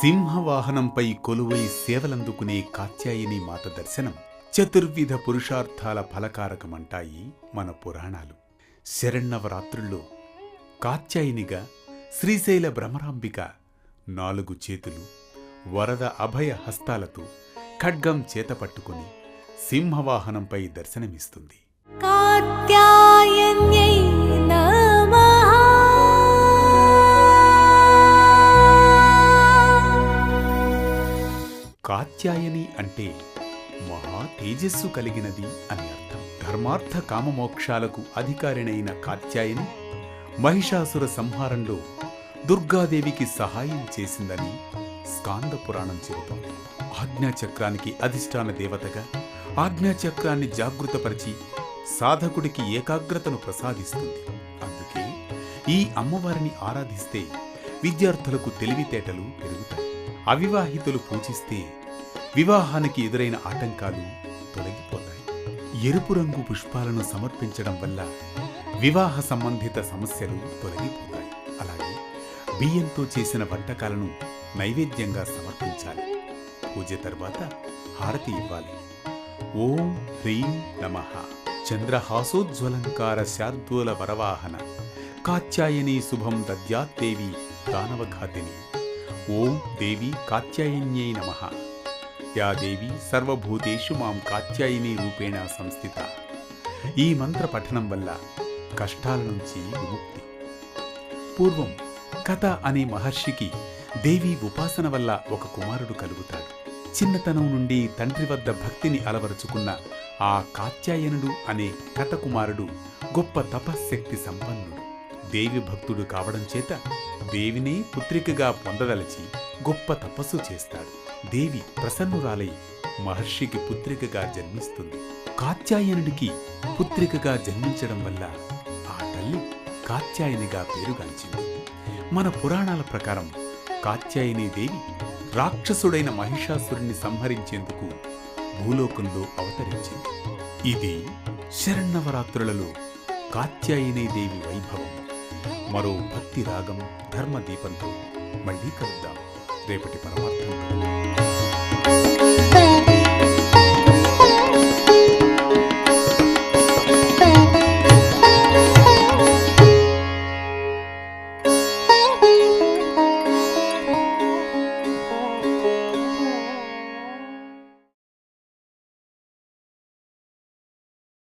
సింహవాహనంపై కొలువై సేవలందుకునే కాత్యాయని మాత దర్శనం చతుర్విధ పురుషార్థాల ఫలకారకమంటాయి మన పురాణాలు. శరణవరాత్రుల్లో కాత్యాయనిగా శ్రీశైల భ్రమరాంబిక నాలుగు చేతులు వరద అభయ హస్తాలతో ఖడ్గం చేతపట్టుకుని సింహవాహనంపై దర్శనమిస్తుంది. కాత్యాయని అంటే మహా తేజస్సు కలిగినది అని అర్థం. ధర్మార్థ కామమోక్షాలకు అధికారినైన కాత్యాయని మహిషాసుర సంహారంలో దుర్గాదేవికి సహాయం చేసిందని స్కాంద పురాణం చెబుతోంది. ఆజ్ఞాచక్రానికి అధిష్టాన దేవతగా ఆజ్ఞాచక్రాన్ని జాగృతపరిచి సాధకుడికి ఏకాగ్రతను ప్రసాదిస్తుంది. అందుకే ఈ అమ్మవారిని ఆరాధిస్తే విద్యార్థులకు తెలివితేటలు పెరుగుతాయి. అవివాహితులు పూజిస్తే వివాహానికి ఎదురైన ఆటంకాలు తొలగిపోతాయి. ఎరుపు రంగు పుష్పాలను సమర్పించడం వల్ల వివాహ సంబంధిత సమస్యలు తొలగిపోతాయి. అలాగే బియ్యంతో చేసిన వంటకాలను నైవేద్యంగా సమర్పించాలి. పూజ తర్వాత హారతి ఇవ్వాలి. ఓం హ్రీం నమః. చంద్రహాసోజ్వలంకార శార్దూల వరవాహన. కాత్యాయని శుభం దద్యాత్తేవి దానవఘాతిని ఓం దేవి కాత్యాయన్యై నమః. దేవి సర్వభూతేషు మాం కాత్యాయని రూపేణ సంస్థిత. ఈ మంత్ర పఠనం వల్ల కష్టాల నుంచి విముక్తి. పూర్వం కథ అనే మహర్షికి దేవి ఉపాసన వల్ల ఒక కుమారుడు కలుగుతాడు. చిన్నతనం నుండి తండ్రి వద్ద భక్తిని అలవరుచుకున్న ఆ కాత్యాయనుడు అనే కథ కుమారుడు గొప్ప తపశ్శక్తి సంపన్నుడు. దేవి భక్తుడు కావడం చేత దేవిని పుత్రికగా పొందదలచి గొప్ప తపస్సు చేస్తాడు. దేవి ప్రసన్నురాలై మహర్షికి పుత్రికగా జన్మిస్తుంది. కాత్యాయనుడికి పుత్రికగా జన్మించడం వల్ల ఆ తల్లి కాత్యాయనిగా పేరుగాంచింది మన పురాణాల ప్రకారం కాత్యాయని దేవి రాక్షసుడైన మహిషాసురుణ్ణి సంహరించేందుకు భూలోకంలో అవతరించింది. ఇది శరణవరాత్రులలో కాత్యాయని దేవి వైభవం. మరో భక్తి రాగం ధర్మ దీపంతో మళ్ళీ కలుద్దాం. రేపటి పరమార్థం